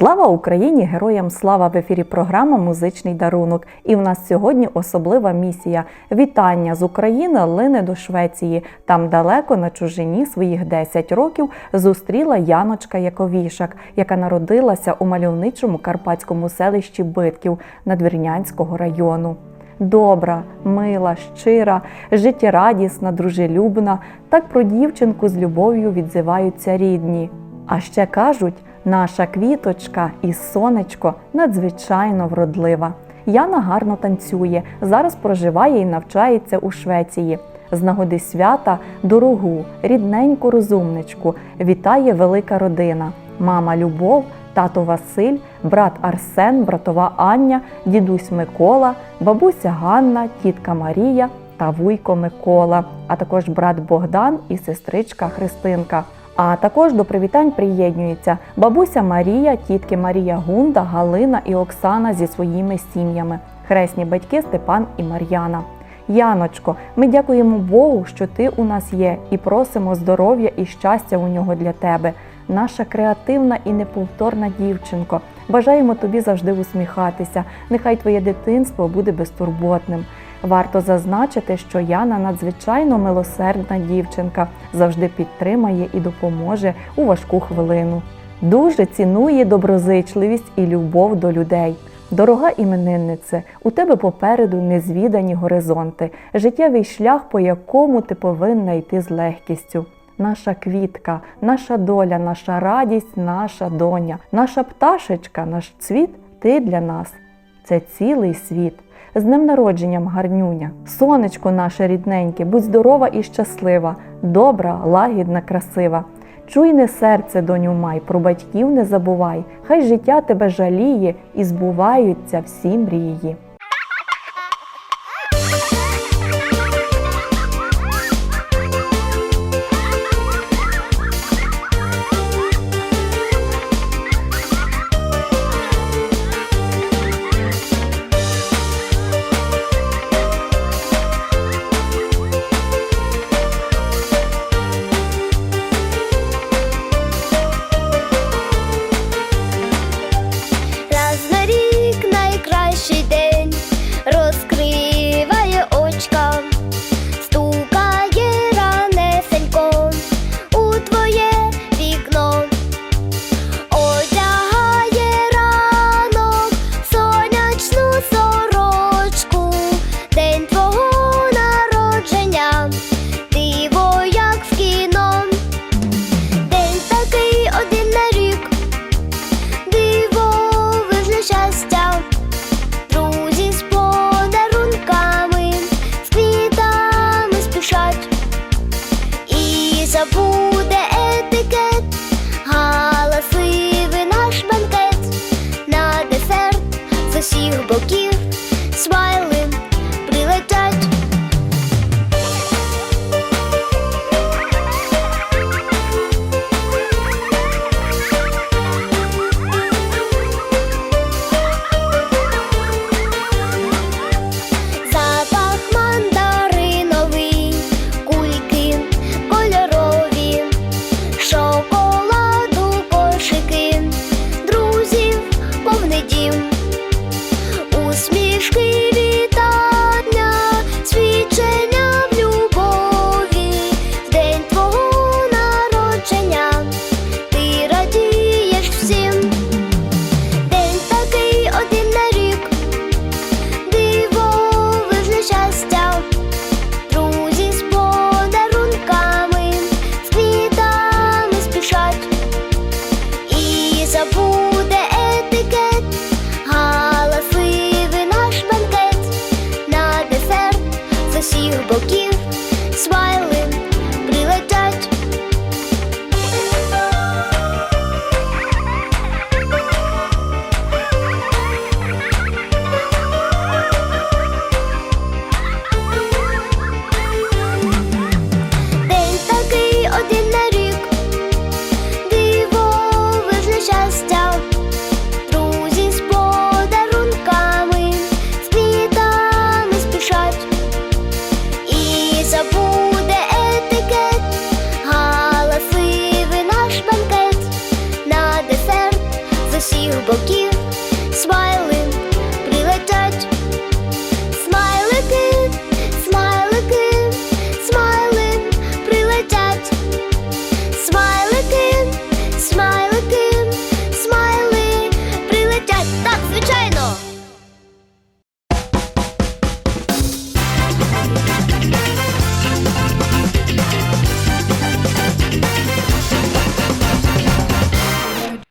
Слава Україні! Героям слава в ефірі програма Музичний дарунок. І в нас сьогодні особлива місія. Вітання з України лине до Швеції. Там далеко на чужині своїх 10 років зустріла Яночка Яковішак, яка народилася у мальовничому карпатському селищі Битків Надвірнянського району. Добра, мила, щира, життєрадісна, дружелюбна. Так про дівчинку з любов'ю відзиваються рідні. А ще кажуть, наша квіточка і сонечко надзвичайно вродлива. Яна гарно танцює, зараз проживає і навчається у Швеції. З нагоди свята дорогу, рідненьку розумничку вітає велика родина. Мама Любов, тато Василь, брат Арсен, братова Аня, дідусь Микола, бабуся Ганна, тітка Марія та вуйко Микола, а також брат Богдан і сестричка Христинка. А також до привітань приєднуються бабуся Марія, тітки Марія Гунда, Галина і Оксана зі своїми сім'ями, хресні батьки Степан і Мар'яна. Яночко, ми дякуємо Богу, що ти у нас є, і просимо здоров'я і щастя у нього для тебе. Наша креативна і неповторна дівчинко. Бажаємо тобі завжди усміхатися. Нехай твоє дитинство буде безтурботним. Варто зазначити, що Яна надзвичайно милосердна дівчинка, завжди підтримає і допоможе у важку хвилину. Дуже цінує доброзичливість і любов до людей. Дорога імениннице, у тебе попереду незвідані горизонти, життєвий шлях, по якому ти повинна йти з легкістю. Наша квітка, наша доля, наша радість, наша доня, наша пташечка, наш цвіт ти для нас. Це цілий світ. З днем народженням, гарнюня, сонечко наше рідненьке, будь здорова і щаслива, добра, лагідна, красива. Чуйне серце, доню май, про батьків не забувай, хай життя тебе жаліє і збуваються всі мрії. you, book you.